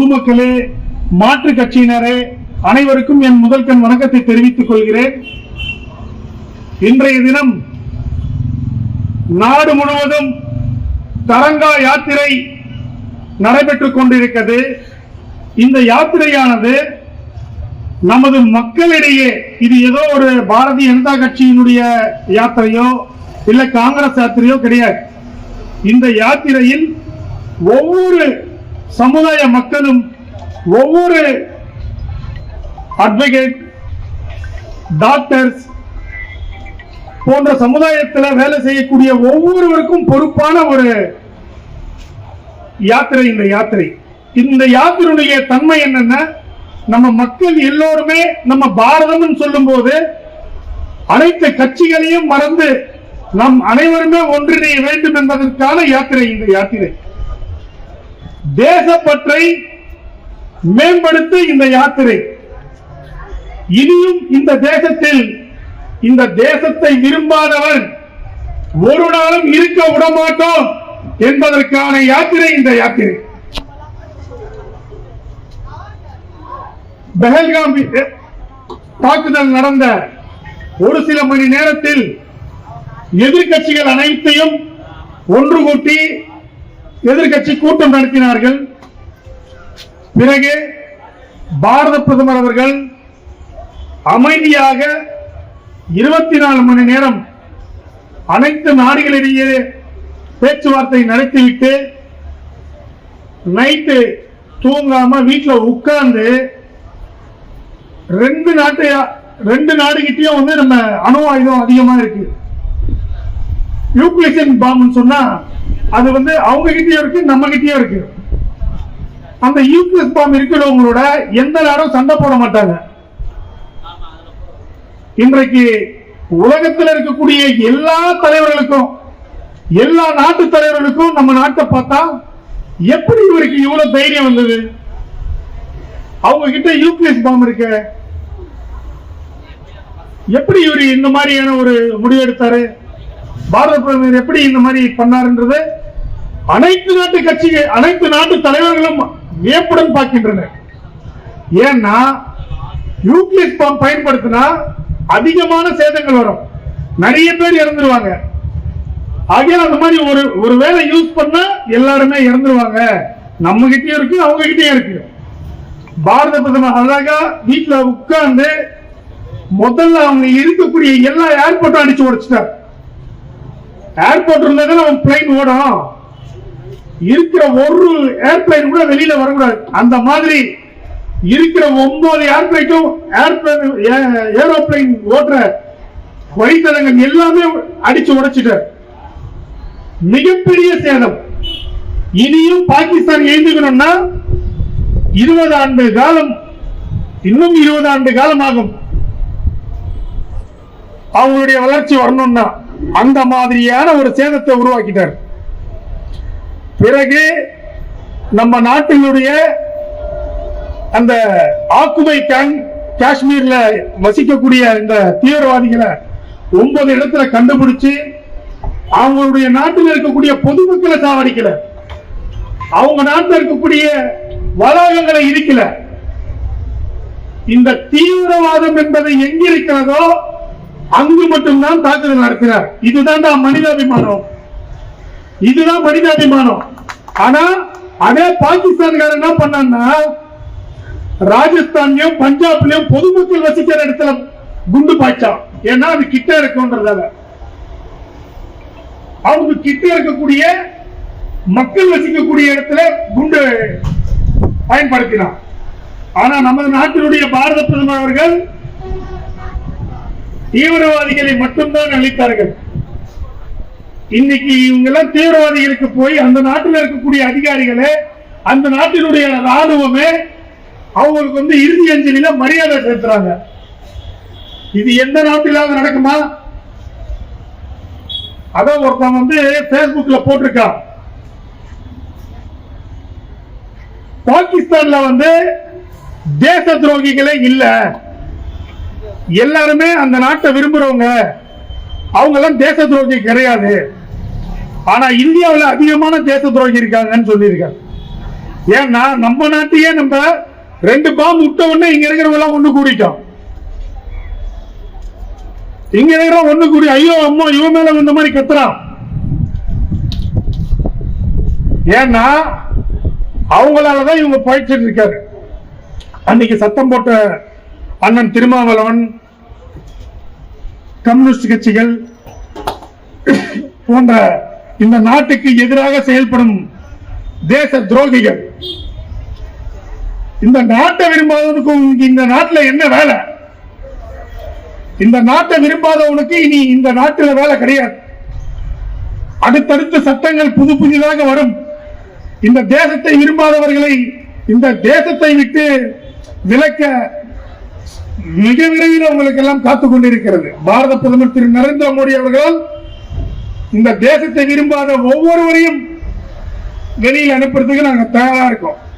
பொதுமக்களே மாற்று கட்சியினரே அனைவருக்கும் என் முதல் கண் வணக்கத்தை தெரிவித்துக் கொள்கிறேன். இன்றைய தினம் நாடு முழுவதும் தரங்கா யாத்திரை நடைபெற்றுக் கொண்டிருக்கிறது. இந்த யாத்திரையானது நமது மக்களிடையே இது ஏதோ ஒரு பாரதிய ஜனதா கட்சியினுடைய யாத்திரையோ இல்ல காங்கிரஸ் யாத்திரையோ கிடையாது. இந்த யாத்திரையில் ஒவ்வொரு சமுதாய மக்களும் ஒவ்வொரு அட்வொகேட் டாக்டர்ஸ் போன்ற சமுதாயத்தில் வேலை செய்யக்கூடிய ஒவ்வொருவருக்கும் பொறுப்பான ஒரு யாத்திரை இந்த யாத்திரை. இந்த யாத்திரையுடைய தன்மை என்னன்னா நம்ம மக்கள் எல்லோருமே நம்ம பாரதம்னு சொல்லும்போது அனைத்து கட்சிகளையும் மறந்து நம் அனைவருமே ஒன்றிணைய வேண்டும் என்பதற்கான யாத்திரை இந்த யாத்திரை. தேசப்பற்றை மேம்படுத்த இந்த யாத்திரை. இனியும் இந்த தேசத்தில் இந்த தேசத்தை விரும்பாதவன் ஒரு நாளும் இருக்க விடமாட்டோம் என்பதற்கான யாத்திரை இந்த யாத்திரை. பெஹல்காம் தாக்குதல் நடந்த ஒரு சில மணி நேரத்தில் எதிர்கட்சிகள் அனைத்தையும் ஒன்று கூட்டி எதிர்க்கட்சி கூட்டம் நடத்தினார்கள். பிறகு பாரத பிரதமர் அவர்கள் அமைதியாக இருபத்தி நாலு மணி நேரம் அனைத்து நாடுகளிடையே பேச்சுவார்த்தை நடத்திவிட்டு நைட்டு தூங்காம வீட்டில் உட்கார்ந்து ரெண்டு நாட்டு ரெண்டு நாடுகிட்டயும் வந்து நம்ம அணு ஆயுதம் அதிகமா இருக்கு. நியூக்ளியன் பாம்புன்னு சொன்னா அது வந்து அவங்க கிட்டயும் இருக்கு நம்ம கிட்டயும் இருக்கு. அந்த யூக்ளியஸ் பாம் இருக்கிறவங்களோட எந்த நேரம் சண்டை போட மாட்டாங்க. இன்றைக்கு உலகத்தில் இருக்கக்கூடிய எல்லா தலைவர்களுக்கும் எல்லா நாட்டு தலைவர்களுக்கும் நம்ம நாட்டை பார்த்தா எப்படி இவருக்கு இவ்வளவு தைரியம் வந்தது? அவங்க கிட்ட யூக்ளியஸ் பாம் இருக்க. எப்படி இவர் இந்த மாதிரியான ஒரு முடிவு எடுத்தாரு பாரத பிரதமர் எப்படி இந்த மாதிரி பண்ணாருன்றது அனைத்து நாட்டு கட்சிகள் அனைத்து நாட்டு தலைவர்களும் வியப்புடன் பார்க்கின்றனர். ஏன்னா யூபிஎஸ் பாம்பு பயன்படுத்தினா அதிகமான சேதங்கள் வரும். நிறைய பேர் இறந்துருவாங்க. ஆகையால் அந்த மாதிரி ஒரு ஒரு வேலை யூஸ் பண்ணா எல்லாருமே இறந்துருவாங்க. நம்ம கிட்டயும் இருக்கு அவங்க கிட்டயும் இருக்கு. பாரத பிரதமர் அழகா வீட்டுல உட்கார்ந்து முதல்ல அவங்க இருக்கக்கூடிய எல்லா ஏர்போர்ட்டும் அடிச்சு உடைச்சிட்டார். ஏர்போர்ட் இருந்தா தான் நம்ம பிளைன் ஓடும். இருக்கிற ஒரு ஏர்பிளைன் கூட வெளியில வரக்கூடாது. அந்த மாதிரி இருக்கிற ஒன்பது ஏர்பிளைட்டும் ஏர்பிளைன் ஏரோப்ளைன் ஓட்டுற வழித்தடங்கள் எல்லாமே அடிச்சு உடைச்சிட்டார் மிகப்பெரிய சேதம். இனியும் பாகிஸ்தான் எழுந்துக்கணும்னா இருபது ஆண்டு காலம் இன்னும் இருபது ஆண்டு காலம் ஆகும் அவங்களுடைய வளர்ச்சி வரணும்னா அந்த மாதிரியான ஒரு சேதத்தை உருவாக்கிட்டார். பிறகு நம்ம நாட்டினுடைய அந்த ஆக்குபை கேங் காஷ்மீர்ல வசிக்கக்கூடிய இந்த தீவிரவாதிகளை ஒன்பது இடத்துல கண்டுபிடிச்சு அவங்களுடைய நாட்டில் இருக்கக்கூடிய பொதுமக்களை சாவடிக்கல. அவங்க நாட்டில் இருக்கக்கூடிய வளாகங்களை இருக்கல இந்த தீவிரவாதம் என்பதை எங்க இருக்கிறதோ அங்கு மட்டும்தான் தாக்குதல் நடத்தினார். இதுதான் மனிதாபிமானம். இதுதான் மனிதாபிமானம். ஆனா அதே பாகிஸ்தான்காரன் என்ன பண்ணான்னா ராஜஸ்தான்லயும் பஞ்சாப்லயும் பொதுமக்கள் வசிக்கிற இடத்துல குண்டு பாய்ச்சான். ஏன்னா அது கிட்ட இருக்குன்றதால அவங்க கிட்ட இருக்கக்கூடிய மக்கள் வசிக்கக்கூடிய இடத்துல குண்டு பயன்படுத்தினான். ஆனா நமது நாட்டினுடைய பாரத பிரதமர் அவர்கள் தீவிரவாதிகளை மட்டும்தான் அளித்தார்கள் இன்னைக்கு இவங்க எல்லாம் தீவிரவாதிகளுக்கு போய் அந்த நாட்டில் இருக்கக்கூடிய அதிகாரிகளே அந்த நாட்டினுடைய ராணுவமே அவங்களுக்கு வந்து இறுதி அஞ்சலியில மரியாதை செலுத்துறாங்க. இது எந்த நாட்டிலாவது நடக்குமா? அதான் ஒருத்தன் வந்து பேஸ்புக்ல போட்டிருக்கான். பாகிஸ்தான்ல வந்து தேச துரோகிகளே இல்ல. எல்லாருமே அந்த நாட்டை விரும்புறவங்க. அவங்க எல்லாம் தேச துரோகி கிடையாது. ஆனா இந்தியாவில் அதிகமான தேச துரோகி இருக்காங்கன்னு சொல்லியிருக்காங்க. ஏன்னா நம்ம நாட்டையே நம்ம ரெண்டு பாம்பு விட்ட உடனே இங்க இருக்கிறவங்க எல்லாம் ஒண்ணு கூடிட்டோம். இங்க இருக்கிற ஒண்ணு கூடி ஐயோ அம்மா இவன் மேல இந்த மாதிரி கத்துறான். ஏன்னா அவங்களாலதான் இவங்க பயிற்சிட்டு இருக்காரு. அன்னைக்கு சத்தம் போட்ட அண்ணன் திருமாவளவன் கம்யூனிஸ்ட் கட்சிகள் போன்ற இந்த நாட்டுக்கு எதிராக செயல்படும் தேச துரோகிகள். இந்த நாட்டை விரும்பாதவனுக்கும் இந்த நாட்டுல என்ன வேலை? இந்த நாட்டை விரும்பாதவனுக்கு இனி இந்த நாட்டில் வேலை கிடையாது. அடுத்தடுத்த சட்டங்கள் புது புதிதாக வரும். இந்த தேசத்தை விரும்பாதவர்களை இந்த தேசத்தை விட்டு விலக்க மிக விரைவில் அவங்களுக்கு எல்லாம் காத்துக் கொண்டிருக்கிறது. பாரத பிரதமர் திரு நரேந்திர மோடி அவர்களால் இந்த தேசத்தை விரும்பாத ஒவ்வொருவரையும் வெளியில் அனுப்புறதுக்கு நாங்க தயாராக இருக்கோம்.